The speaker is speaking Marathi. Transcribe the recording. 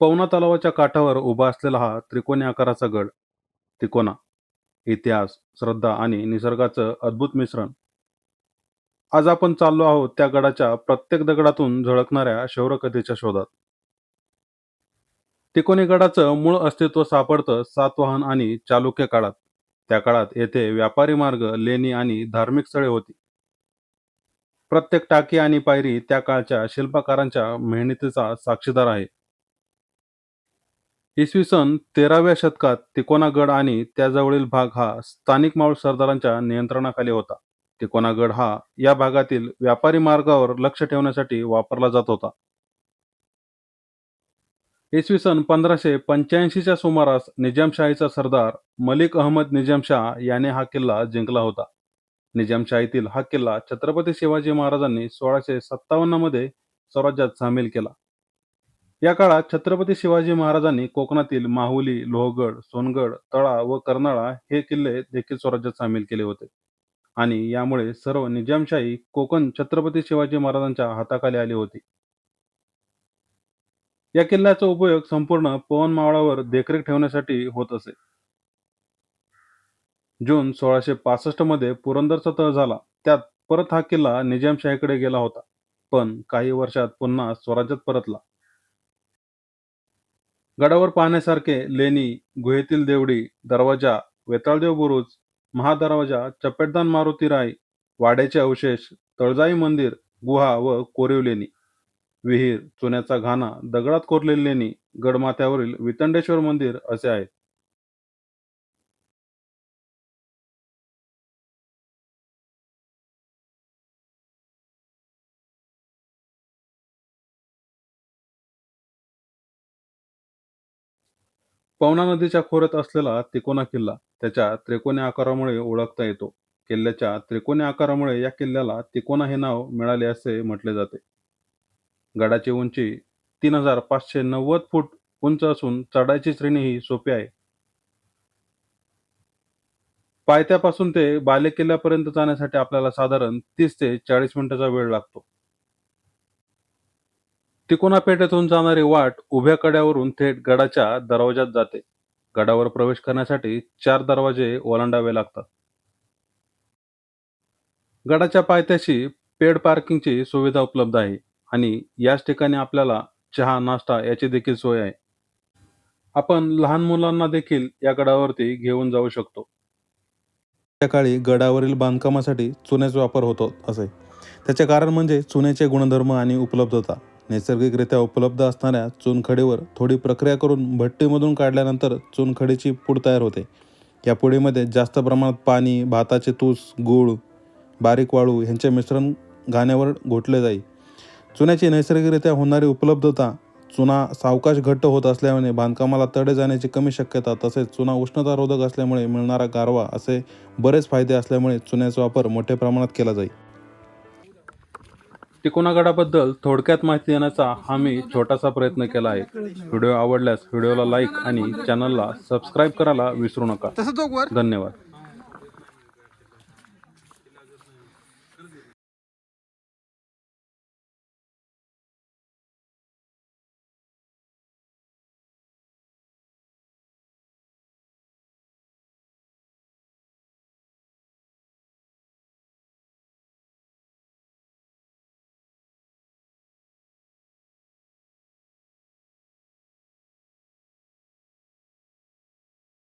पवना तलावाच्या काठावर उभा असलेला हा त्रिकोणी आकाराचा गड तिकोना इतिहास श्रद्धा आणि निसर्गाचं अद्भुत मिश्रण. आज आपण चाललो आहोत त्या गडाच्या प्रत्येक दगडातून झळकणाऱ्या शौरकथेच्या शोधात. तिकोनी गडाचं मूळ अस्तित्व सापडतं सातवाहन आणि चालुक्य काळात. त्या काळात येथे व्यापारी मार्ग लेणी आणि धार्मिक स्थळे होती. प्रत्येक टाकी आणि पायरी त्या काळच्या शिल्पकारांच्या मेहनतीचा साक्षीदार आहे. इसवी सन तेराव्या शतकात तिकोनागड आणि त्याजवळील भाग हा स्थानिक मावळ सरदारांच्या नियंत्रणाखाली होता. तिकोनागड हा या भागातील व्यापारी मार्गावर लक्ष ठेवण्यासाठी वापरला जात होता. इसवी सन पंधराशे पंच्याऐंशीच्या सुमारास निजामशाहीचा सरदार मलिक अहमद निजामशाह याने हा किल्ला जिंकला होता. निजामशाहीतील हा किल्ला छत्रपती शिवाजी महाराजांनी सोळाशे सत्तावन्नमध्ये स्वराज्यात सामील केला. या काळात छत्रपती शिवाजी महाराजांनी कोकणातील माहुली लोहगड सोनगड तळा व कर्नाळा हे किल्ले देखील स्वराज्यात सामील केले होते. आणि यामुळे सर्व निजामशाही कोकण छत्रपती शिवाजी महाराजांच्या हाताखाली आली होती. या किल्ल्याचा उपयोग संपूर्ण पवन मावळावर देखरेख ठेवण्यासाठी होत असे. जून सोळाशे पासष्टमध्ये पुरंदरचा तह झाला. त्यात परत हा किल्ला निजामशाहीकडे गेला होता. पण काही वर्षात पुन्हा स्वराज्यात परतला. गडावर पाहण्यासारखे लेणी गुहेतील देवडी दरवाजा वेताळदेव बुरुज महादरवाजा चपेटदान मारुती राय वाड्याचे अवशेष तळजाई मंदिर गुहा व कोरीव लेणी. विहीर चुन्याचा घाणा दगडात कोरलेली लेणी गडमाथ्यावरील वितंडेश्वर मंदिर असे आहेत. पवना नदीच्या खोऱ्यात असलेला तिकोना किल्ला त्याच्या त्रिकोणी आकारामुळे ओळखता येतो. किल्ल्याच्या त्रिकोणी आकारामुळे या किल्ल्याला तिकोना हे नाव मिळाले असे म्हटले जाते. गडाची उंची तीन हजार पाचशे नव्वद फूट उंच असून चढायची श्रेणी ही सोपी आहे. पायथ्यापासून ते बाले किल्ल्यापर्यंत जाण्यासाठी आपल्याला साधारण तीस ते चाळीस मिनिटाचा वेळ लागतो. तिकोना पेठेतून जाणारी वाट उभ्या कड्यावरून थेट गडाच्या दरवाजात जाते. गडावर प्रवेश करण्यासाठी चार दरवाजे ओलांडावे लागतात. गडाच्या पायथ्याशी पेड पार्किंगची सुविधा उपलब्ध आहे आणि याच ठिकाणी आपल्याला चहा नाश्ता याची देखील सोय आहे. आपण लहान मुलांना देखील या गडावरती घेऊन जाऊ शकतो. त्या काळी गडावरील बांधकामासाठी चुन्याचा वापर होतो असे. त्याचे कारण म्हणजे चुन्याचे गुणधर्म आणि उपलब्धता. नैसर्गिकरित्या उपलब्ध असणाऱ्या चुनखडीवर थोडी प्रक्रिया करून भट्टीमधून काढल्यानंतर चुनखडीची पूड तयार होते. या पुडीमध्ये जास्त प्रमाणात पाणी भाताचे तूस गूळ बारीक वाळू यांचे मिश्रण घाण्यावर घोटले जाई. चुन्याची नैसर्गिकरित्या होणारी उपलब्धता चुना सावकाश घट्ट होत असल्यामुळे बांधकामाला तडे जाण्याची कमी शक्यता तसेच चुना उष्णतारोधक असल्यामुळे मिळणारा गारवा असे बरेच फायदे असल्यामुळे चुन्याचा वापर मोठ्या प्रमाणात केला जाईल तिकोना गडाबद्दल थोडक्यात माहिती देण्याचा हा मी छोटासा प्रयत्न केला आहे. व्हिडिओ आवडल्यास व्हिडिओला लाईक आणि चॅनलला सबस्क्राईब करायला विसरू नका. धन्यवाद.